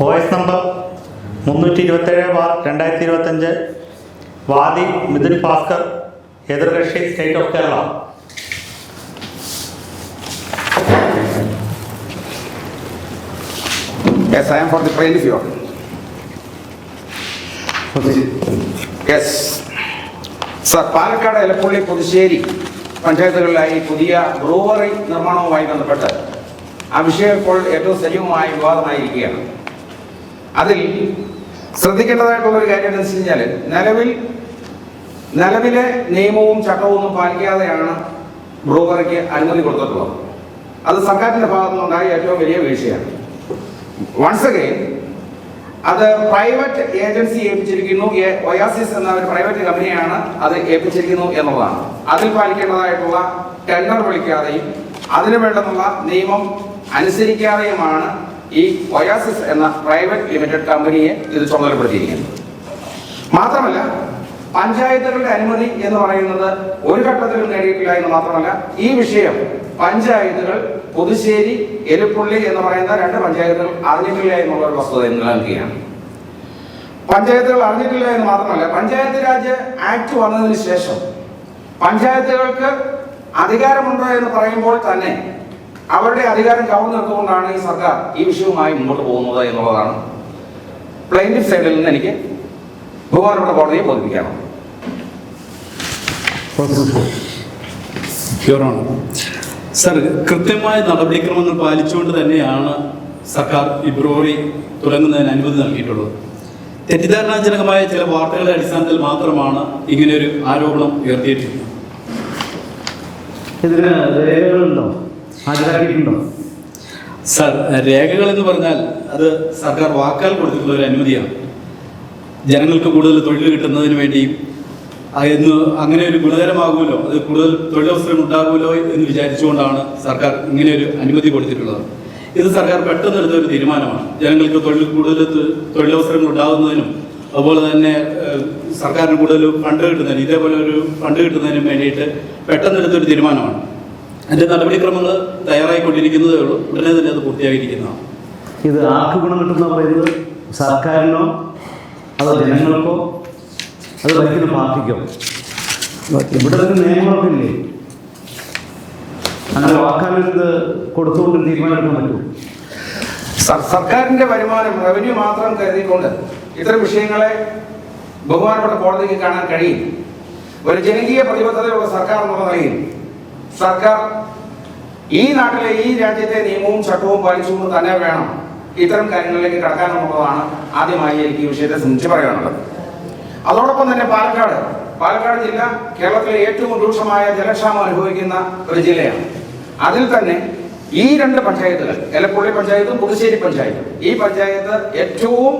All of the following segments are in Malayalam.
വോയിസ് നമ്പർ മുന്നൂറ്റി ഇരുപത്തേഴ് ബാർ രണ്ടായിരത്തി ഇരുപത്തഞ്ച് വാദി Mithun Bhaskar എതിർകക്ഷി state of Kerala. Yes, I am for the plaintiff, Your Honor. Yes sir Palakkad Elappally Puthussery പഞ്ചായത്തുകളിലായി പുതിയ ബ്രൂവറി നിർമ്മാണവുമായി ബന്ധപ്പെട്ട് ആ വിഷയം ഇപ്പോൾ ഏറ്റവും സജീവമായ വിവാദമായിരിക്കുകയാണ്. അതിൽ ശ്രദ്ധിക്കേണ്ടതായിട്ടുള്ള ഒരു കാര്യം എന്ന് വെച്ച് കഴിഞ്ഞാൽ നിലവിൽ നിലവിലെ നിയമവും ചട്ടവും ഒന്നും പാലിക്കാതെയാണ് ബ്രൂവറിക്ക് അനുമതി കൊടുത്തിട്ടുള്ളത്. അത് സർക്കാരിന്റെ ഭാഗത്തു നിന്നുണ്ടായ ഏറ്റവും വലിയ വീഴ്ചയാണ്. വൺസ് അഗൈൻ അത് പ്രൈവറ്റ് ഏജൻസി ഏൽപ്പിച്ചിരിക്കുന്നു. ഒയാസിസ് എന്ന ഒരു പ്രൈവറ്റ് കമ്പനിയാണ് അത് ഏൽപ്പിച്ചിരിക്കുന്നു എന്നുള്ളതാണ്. അതിൽ പാലിക്കേണ്ടതായിട്ടുള്ള ടെൻഡർ വിളിക്കാതെയും അതിനു വേണ്ടുന്നുള്ള നിയമം അനുസരിക്കാതെയുമാണ് ഈ ഒയാസിസ് എന്ന പ്രൈവറ്റ് ലിമിറ്റഡ് കമ്പനിയെ ഇത് ചുമതലപ്പെടുത്തിയിരിക്കുന്നത് മാത്രമല്ല പഞ്ചായത്തുകളുടെ അനുമതി എന്ന് പറയുന്നത് ഒരു ഘട്ടത്തിലും നേടിയിട്ടില്ല എന്ന് മാത്രമല്ല ഈ വിഷയം പഞ്ചായത്തുകൾ പുതുശ്ശേരി എലുപ്പുള്ളി എന്ന് പറയുന്ന രണ്ട് പഞ്ചായത്തുകൾ അറിഞ്ഞിട്ടില്ല എന്നുള്ള ഒരു വസ്തുത നിലനിൽക്കുകയാണ് പഞ്ചായത്തുകൾ അറിഞ്ഞിട്ടില്ല എന്ന് മാത്രമല്ല പഞ്ചായത്ത് രാജ് ആക്ട് വന്നതിന് ശേഷം പഞ്ചായത്തുകൾക്ക് അധികാരമുണ്ടോ എന്ന് പറയുമ്പോൾ തന്നെ അവരുടെ അധികാരം കവർന്നു നിർത്തുകൊണ്ടാണ് ഈ സർക്കാർ ഈ വിഷയവുമായി മുന്നോട്ട് പോകുന്നത് എന്നുള്ളതാണ്. പ്ലെയിന്റിഫ് സൈഡിൽ നിന്ന് എനിക്ക് ബഹുമാനപ്പെട്ട കോടതിയെ ബോധിപ്പിക്കണം സർ കൃത്യമായ നടപടിക്രമങ്ങൾ പാലിച്ചുകൊണ്ട് തന്നെയാണ് സർക്കാർ ഫെബ്രുവരി തുടങ്ങുന്നതിന് അനുമതി നൽകിയിട്ടുള്ളത്. തെറ്റിദ്ധാരണാജനകമായ ചില വാർത്തകളുടെ അടിസ്ഥാനത്തിൽ മാത്രമാണ് ഇങ്ങനെയൊരു ആരോപണം ഉയർത്തിയിട്ടുള്ളത്. ഇതിന് രേഖകളുണ്ടോ? ഹാജരാക്കിയിട്ടുണ്ടോ? സർ രേഖകൾ എന്ന് പറഞ്ഞാൽ അത് സർക്കാർ വാക്കാൽ കൊടുത്തിട്ടുള്ള ഒരു അനുമതിയാണ്. ജനങ്ങൾക്ക് കൂടുതൽ തൊഴിൽ കിട്ടുന്നതിന് വേണ്ടിയും എന്ന് അങ്ങനെ ഒരു ഗുണകരമാകുമല്ലോ അത് കൂടുതൽ തൊഴിലവസരം ഉണ്ടാകുമല്ലോ എന്ന് വിചാരിച്ചുകൊണ്ടാണ് സർക്കാർ ഇങ്ങനെ ഒരു അനുമതി കൊടുത്തിട്ടുള്ളത്. ഇത് സർക്കാർ പെട്ടെന്ന് എടുത്ത ഒരു തീരുമാനമാണ്. ജനങ്ങൾക്ക് തൊഴിൽ കൂടുതൽ തൊഴിലവസരങ്ങൾ ഉണ്ടാകുന്നതിനും അതുപോലെ തന്നെ സർക്കാരിന് കൂടുതൽ ഫണ്ട് കിട്ടുന്നതിന് ഇതേപോലെ ഒരു ഫണ്ട് കിട്ടുന്നതിനും വേണ്ടിയിട്ട് പെട്ടെന്ന് എടുത്തൊരു തീരുമാനമാണ്. അതിന്റെ നടപടിക്രമങ്ങൾ തയ്യാറായിക്കൊണ്ടിരിക്കുന്നതേ ഉള്ളൂ. ഉടനെ തന്നെ അത് പൂർത്തിയായിരിക്കുന്നതാണ് ഇത് ആർക്ക് ഗുണം കിട്ടുന്ന പറയുന്നത് സർക്കാരിനോ? അതോ ജനങ്ങൾക്കോ? അത് ഭരിക്കുന്ന പാർട്ടിക്കോ? ഇവിടെ തന്നെ നിയമങ്ങളൊക്കെ ഇല്ലേ? അങ്ങനെ വാക്കാലെടുത്ത് കൊടുത്തുകൊണ്ട് തീരുമാനമെടുക്കാൻ പറ്റുമോ? സർക്കാരിന്റെ വരുമാനം റവന്യൂ മാത്രം കരുതിക്കൊണ്ട് ഇത്തരം വിഷയങ്ങളെ ബഹുമാനപ്പെട്ട കോടതിക്ക് കാണാൻ കഴിയും ഒരു ജനകീയ പ്രതിബദ്ധതയുള്ള സർക്കാർ എന്നുള്ള നിലയിൽ സർക്കാർ ഈ നാട്ടിലെ ഈ രാജ്യത്തെ നിയമവും ചട്ടവും പാലിച്ചുകൊണ്ട് തന്നെ വേണം ഇത്തരം കാര്യങ്ങളിലേക്ക് കടക്കാനുള്ളതാണ് ആദ്യമായി എനിക്ക് ഈ വിഷയത്തെ സംബന്ധിച്ച് പറയാനുള്ളത്. അതോടൊപ്പം തന്നെ പാലക്കാട് പാലക്കാട് ജില്ല കേരളത്തിലെ ഏറ്റവും രൂക്ഷമായ ജലക്ഷാമം അനുഭവിക്കുന്ന ഒരു ജില്ലയാണ്. അതിൽ തന്നെ ഈ രണ്ട് പഞ്ചായത്തുകൾ എലപ്പുള്ളി പഞ്ചായത്തും പുതുശ്ശേരി പഞ്ചായത്തും ഈ പഞ്ചായത്ത് ഏറ്റവും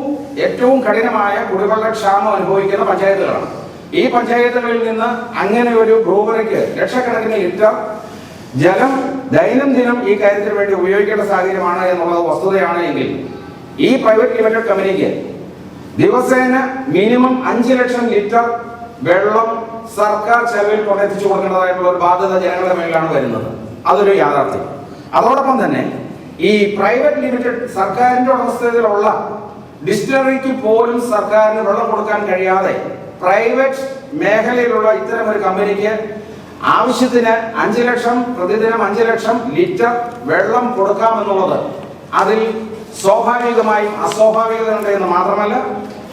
ഏറ്റവും കഠിനമായ കുടിവെള്ള ക്ഷാമം അനുഭവിക്കുന്ന പഞ്ചായത്തുകളാണ്. ഈ പഞ്ചായത്തുകളിൽ നിന്ന് അങ്ങനെ ഒരു ബ്രൂവറിക്ക് ലക്ഷക്കണക്കിന് ലിറ്റർ ജലം ദൈനംദിനം ഈ കാര്യത്തിന് വേണ്ടി ഉപയോഗിക്കേണ്ട സാഹചര്യമാണ് എന്നുള്ളത് വസ്തുതയാണ് എങ്കിൽ ഈ പ്രൈവറ്റ് ലിമിറ്റഡ് കമ്പനിക്ക് ദിവസേന മിനിമം അഞ്ച് ലക്ഷം ലിറ്റർ വെള്ളം സർക്കാർ ചെലവിൽ കൊണ്ടെത്തിച്ചു കൊടുക്കേണ്ടതായിട്ടുള്ള ഒരു ബാധ്യത ജനങ്ങളുടെ മേലാണ് വരുന്നത്. അതൊരു യാഥാർത്ഥ്യം. അതോടൊപ്പം തന്നെ ഈ പ്രൈവറ്റ് ലിമിറ്റഡ് സർക്കാരിന്റെ ഉടമസ്ഥതയിലുള്ള ഡിസ്റ്റിലറിക്ക് പോലും സർക്കാരിന് വെള്ളം കൊടുക്കാൻ കഴിയാതെ പ്രൈവറ്റ് മേഖലയിലുള്ള ഇത്തരം ഒരു കമ്പനിക്ക് ആവശ്യത്തിന് അഞ്ച് ലക്ഷം പ്രതിദിനം അഞ്ച് ലക്ഷം ലിറ്റർ വെള്ളം കൊടുക്കാമെന്നുള്ളത് അതിൽ സ്വാഭാവികമായും അസ്വാഭാവികതയുണ്ട് എന്ന് മാത്രമല്ല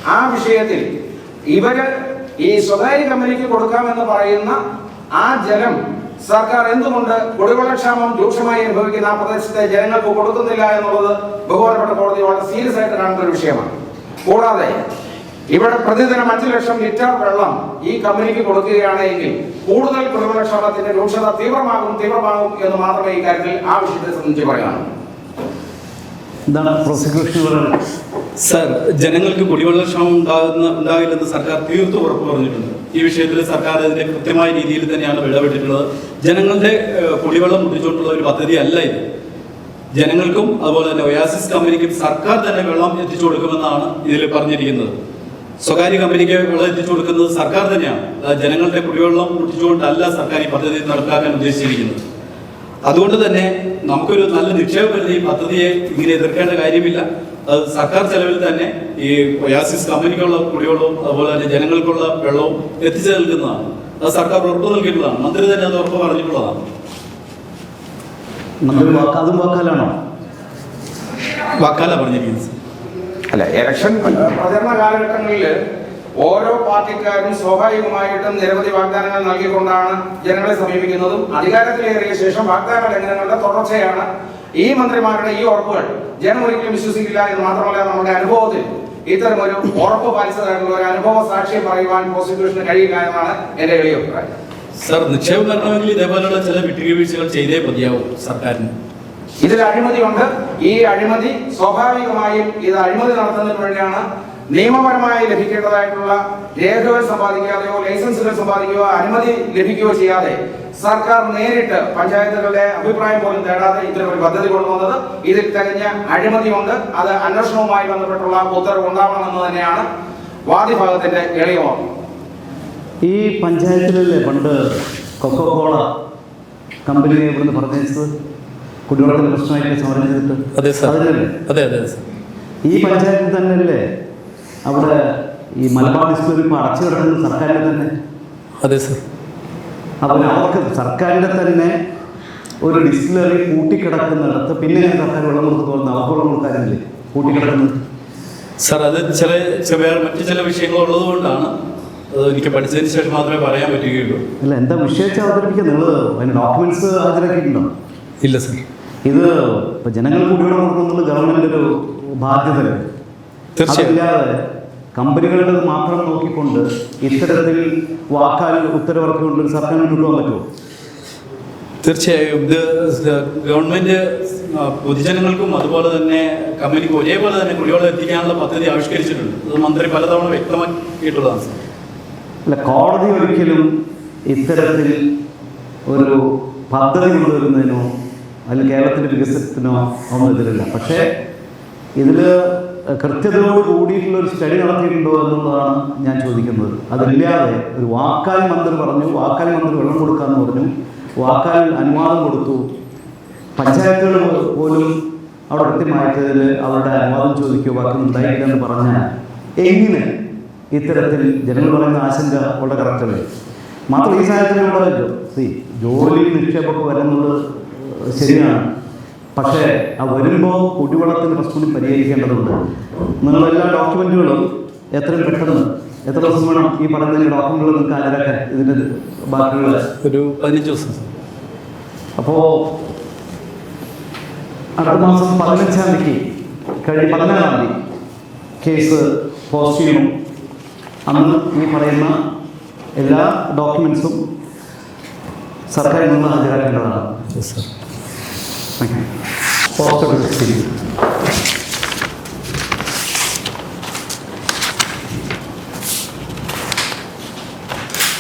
ആ വിഷയത്തിൽ ഇവർ ഈ സ്വകാര്യ കമ്പനിക്ക് കൊടുക്കാമെന്ന് പറയുന്ന ആ ജലം സർക്കാർ എന്തുകൊണ്ട് കുടിവെള്ളക്ഷാമം രൂക്ഷമായി അനുഭവിക്കുന്ന ആ പ്രദേശത്തെ ജനങ്ങൾക്ക് കൊടുക്കുന്നില്ല എന്നുള്ളത് ബഹുമാനപ്പെട്ട കോടതി വളരെ സീരിയസ് ആയിട്ട് കാണുന്ന ഒരു വിഷയമാണ്. കൂടാതെ ഇവിടെ പ്രതിദിനം അഞ്ചു ലക്ഷം ലിറ്റർ വെള്ളം ഈ കമ്പനിക്ക് കൊടുക്കുകയാണെങ്കിൽ കൂടുതൽ കുടിവെള്ളക്ഷാമത്തിന്റെ രൂക്ഷത തീവ്രമാകും തീവ്രമാകും എന്ന് മാത്രമേ ഈ കാര്യത്തിൽ ആ വിഷയത്തെ സംബന്ധിച്ച് പറയാനുള്ളൂ എന്താണ് പ്രോസിക്യൂഷൻ പറയുന്നത്? സർ ജനങ്ങൾക്ക് കുടിവെള്ള ക്ഷാമം ഉണ്ടാകുന്ന ഉണ്ടാകില്ലെന്ന് സർക്കാർ തീർത്തും ഉറപ്പ് പറഞ്ഞിട്ടുണ്ട്. ഈ വിഷയത്തിൽ സർക്കാർ അതിന്റെ കൃത്യമായ രീതിയിൽ തന്നെയാണ് ഇടപെട്ടിട്ടുള്ളത് ജനങ്ങളുടെ കുടിവെള്ളം മുട്ടിച്ചുകൊണ്ടുള്ള ഒരു പദ്ധതി അല്ല ഇത്. ജനങ്ങൾക്കും അതുപോലെ തന്നെ ഒയാസിസ് കമ്പനിക്കും സർക്കാർ തന്നെ വെള്ളം എത്തിച്ചു കൊടുക്കുമെന്നാണ് ഇതിൽ പറഞ്ഞിരിക്കുന്നത്. സ്വകാര്യ കമ്പനിക്ക് വെള്ളം എത്തിച്ചു കൊടുക്കുന്നത് സർക്കാർ തന്നെയാണ്. ജനങ്ങളുടെ കുടിവെള്ളം കുട്ടിച്ചുകൊണ്ടല്ല സർക്കാർ ഈ പദ്ധതി നടപ്പാക്കാൻ ഉദ്ദേശിച്ചിരിക്കുന്നത്. അതുകൊണ്ട് തന്നെ നമുക്കൊരു നല്ല നിക്ഷേപ പരിധി പദ്ധതിയെ ഇങ്ങനെ എതിർക്കേണ്ട കാര്യമില്ല. അത് സർക്കാർ ചെലവിൽ തന്നെ ഈ ഒയാസിസ് കമ്പനിക്കുള്ള കുടിവെള്ളവും അതുപോലെ തന്നെ ജനങ്ങൾക്കുള്ള വെള്ളവും എത്തിച്ചു നൽകുന്നതാണ്. അത് സർക്കാർ ഉറപ്പ് നൽകിയിട്ടുള്ളതാണ്. മന്ത്രി തന്നെ അത് ഉറപ്പ് പറഞ്ഞിട്ടുള്ളതാണ്. അതും വാക്കാലാണോ? വാക്കാല പറഞ്ഞിരിക്കുന്നത്. അല്ല ഇലക്ഷൻ പ്രചരണ കാലഘട്ടങ്ങളിൽ ഓരോ പാർട്ടിക്കാരും സ്വാഭാവികമായിട്ടും നിരവധി വാഗ്ദാനങ്ങൾ നൽകിക്കൊണ്ടാണ് ജനങ്ങളെ സമീപിക്കുന്നതും അധികാരത്തിലേറിയ ശേഷം വാഗ്ദാന ലംഘനങ്ങളുടെ തുടർച്ചയാണ് ഈ മന്ത്രിമാരുടെ ഈ ഉറപ്പുകൾ. ജനം ഒരിക്കലും വിശ്വസിക്കില്ല എന്ന് മാത്രമല്ല നമ്മുടെ അനുഭവത്തിൽ. ഇത്തരം ഒരു ഉറപ്പ് പാലിച്ചതായിട്ടുള്ള ഒരു അനുഭവ സാക്ഷ്യം പറയുവാൻ പ്രോസിക്യൂഷന് കഴിയില്ല എന്നാണ് എന്റെ എളിയ അഭിപ്രായം. സർ നിക്ഷേപം വരണമെങ്കിൽ ഇതേപോലെയുള്ള ചില വിട്ടുവീഴ്ചകൾ ചെയ്തേ മതിയാവും സർക്കാരിന്. ഇതിൽ അഴിമതിയുണ്ട് ഈ അഴിമതി സ്വാഭാവികമായും ഇത് അഴിമതി നടത്തുന്നതിന് വേണ്ടിയാണ് നിയമപരമായി ലഭിക്കേണ്ടതായിട്ടുള്ള രേഖകൾ സമ്പാദിക്കാതെയോ ലൈസൻസുകൾ സമ്പാദിക്കുകയോ അനുമതി ലഭിക്കുകയോ ചെയ്യാതെ സർക്കാർ നേരിട്ട് പഞ്ചായത്തുകളുടെ അഭിപ്രായം പോലും തേടാതെ ഇത്തരം ഒരു പദ്ധതി കൊണ്ടുവന്നത്. ഇതിൽ തികഞ്ഞ അഴിമതിയുണ്ട് അത് അന്വേഷണവുമായി ബന്ധപ്പെട്ടുള്ള ഉത്തരവ് ഉണ്ടാവണമെന്ന് തന്നെയാണ് വാദിഭാഗത്തിന്റെ എളിയ ഈ പഞ്ചായത്തിലല്ലേ പണ്ട് കൊക്കോ കോള കമ്പനിയെ ഇവിടുന്ന് പറഞ്ഞത് കുടിവെള്ളത്തിന് പ്രശ്നമായിട്ട് സമരം ചെയ്തിട്ട് അതെ സർ. അതിനല്ലേ അതെ അതെ സർ. ഈ പഞ്ചായത്തിൽ തന്നെ അല്ലേ അവിടെ ഈ മലബാർ ഡിസ്റ്റിലറി ഇപ്പോൾ അടച്ചു കിടക്കുന്നത് സർക്കാരിന്റെ തന്നെ. അതെ സർ. അപ്പോൾ അവർക്ക് സർക്കാരിന്റെ തന്നെ ഒരു ഡിസ്റ്റിലറി കൂട്ടിക്കിടക്കുന്നിടത്ത് പിന്നെ ഞാൻ സർക്കാർ വെള്ളം കൊടുത്തു പോകുന്നത് അവർക്ക് വെള്ളം കൊടുക്കാനില്ലേ കൂട്ടിക്കിടക്കുന്നത്. സർ അത് ചില ചില വേറെ മറ്റു ചില വിഷയങ്ങൾ ഉള്ളത് കൊണ്ടാണ് അത് എനിക്ക് പഠിച്ചതിന് ശേഷം മാത്രമേ പറയാൻ പറ്റുകയുള്ളൂ. അല്ല എന്താ വിഷയം അവതരിപ്പിക്കുക നിങ്ങൾ അതിന് ഡോക്യുമെന്റ്സ് ഹാജരാക്കിയിട്ടുണ്ടോ? ഇല്ല സർ. ഇത് ഇപ്പൊ ജനങ്ങൾ കുടിവെള്ളം കൊടുക്കുന്നത് ഗവൺമെന്റ് ഒരു ബാധ്യത തീർച്ചയായും. കമ്പനികളുടെ മാത്രം നോക്കിക്കൊണ്ട് ഇത്തരത്തിൽ വാക്കാൽ ഉത്തരവിറക്കിക്കൊണ്ട് ഒരു മുന്നോട്ട് കൊണ്ടുപോകാൻ പറ്റുമോ? തീർച്ചയായും. ഇത് ഗവൺമെന്റ് പൊതുജനങ്ങൾക്കും അതുപോലെ തന്നെ കമ്പനിക്ക് ഒരേപോലെ തന്നെ കുടിവെള്ളം എത്തിക്കാനുള്ള പദ്ധതി ആവിഷ്കരിച്ചിട്ടുണ്ട്. അത് മന്ത്രി പലതവണ വ്യക്തമാക്കിയിട്ടുള്ളതാണ്. അല്ല കോടതി ഒരിക്കലും ഇത്തരത്തിൽ ഒരു പദ്ധതി കൊണ്ടുവരുന്നതിനോ അല്ലെങ്കിൽ കേരളത്തിന്റെ വികസനത്തിനോ ഒന്നും എതിരില്ല. പക്ഷേ ഇതിൽ കൃത്യതയോട് കൂടിയിട്ടുള്ള ഒരു സ്റ്റഡി നടത്തിയിട്ടുണ്ടോ എന്നുള്ളതാണ് ഞാൻ ചോദിക്കുന്നത്. അതില്ലാതെ ഒരു വാക്കാൽ മന്ത്രി പറഞ്ഞു വാക്കാൽ മന്ത്രി വെള്ളം കൊടുക്കാമെന്ന് പറഞ്ഞു വാക്കാൽ അനുവാദം കൊടുത്തു. പഞ്ചായത്തുകൾ പോലും അവിടെ കൃത്യമായിട്ട് അവരുടെ അനുവാദം ചോദിക്കുകയോ വാക്കും ഉണ്ടായില്ല എന്ന് പറഞ്ഞാൽ എങ്ങനെ ഇത്തരത്തിൽ ജനങ്ങൾ പറയുന്ന ആശങ്ക വളരെ കറക്റ്റല്ലേ മാത്രം ഈ സാഹചര്യം ഇവിടെ സി ജോലി നിക്ഷേപമൊക്കെ വരുന്നത് ശരിയാണ്. പക്ഷേ ആ വരുമ്പോൾ കുടിവെള്ളത്തിന്റെ പ്രശ്നം കൂടി പരിഹരിക്കേണ്ടതുണ്ട്. നിങ്ങളെല്ലാ ഡോക്യുമെന്റുകളും എത്രയും പെട്ടെന്ന് എത്ര ദിവസം വേണം ഈ പറയുന്ന ഡോക്യുമെന്റുകൾ നിങ്ങൾക്ക് ആരൊക്കെ ഇതിന്റെ ബാക്കിയുള്ള? ഒരു പതിനഞ്ച് ദിവസം. അപ്പോ അപ്പോൾ അടുത്ത മാസം പതിനഞ്ചാം തീയതി കഴിഞ്ഞ പതിനാറാം തീയതി കേസ് പോസ്റ്റ് ചെയ്യണം. അന്ന് ഈ പറയുന്ന എല്ലാ ഡോക്യുമെൻസും സർക്കാരിൽ നിന്ന് ഹാജരാക്കേണ്ടതാണ്. Sir thank you post